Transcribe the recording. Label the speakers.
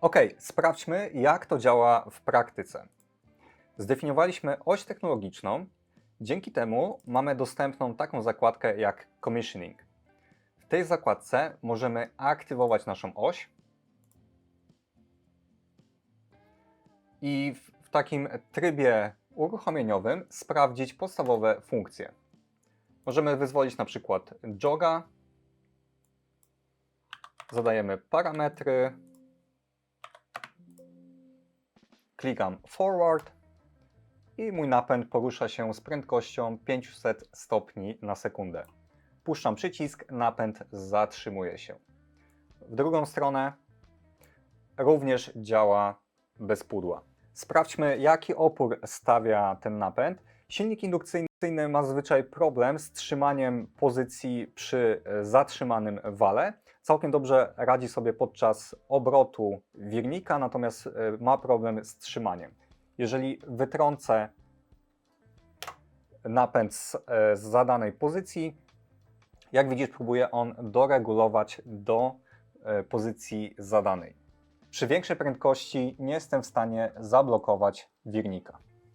Speaker 1: Ok, sprawdźmy, jak to działa w praktyce. Zdefiniowaliśmy oś technologiczną. Dzięki temu mamy dostępną taką zakładkę jak Commissioning. W tej zakładce możemy aktywować naszą oś i w, takim trybie uruchomieniowym sprawdzić podstawowe funkcje. Możemy wyzwolić na przykład joga, zadajemy parametry, klikam forward i mój napęd porusza się z prędkością 500 stopni na sekundę. Puszczam przycisk, napęd zatrzymuje się. W drugą stronę również działa bez pudła. Sprawdźmy, jaki opór stawia ten napęd. Silnik indukcyjny ma zazwyczaj problem z trzymaniem pozycji przy e, zatrzymanym wale. Całkiem dobrze radzi sobie podczas obrotu wirnika, natomiast e, ma problem z trzymaniem. Jeżeli wytrącę napęd z, e, z zadanej pozycji, jak widzisz, próbuje on doregulować do pozycji zadanej. Przy większej prędkości nie jestem w stanie zablokować wirnika.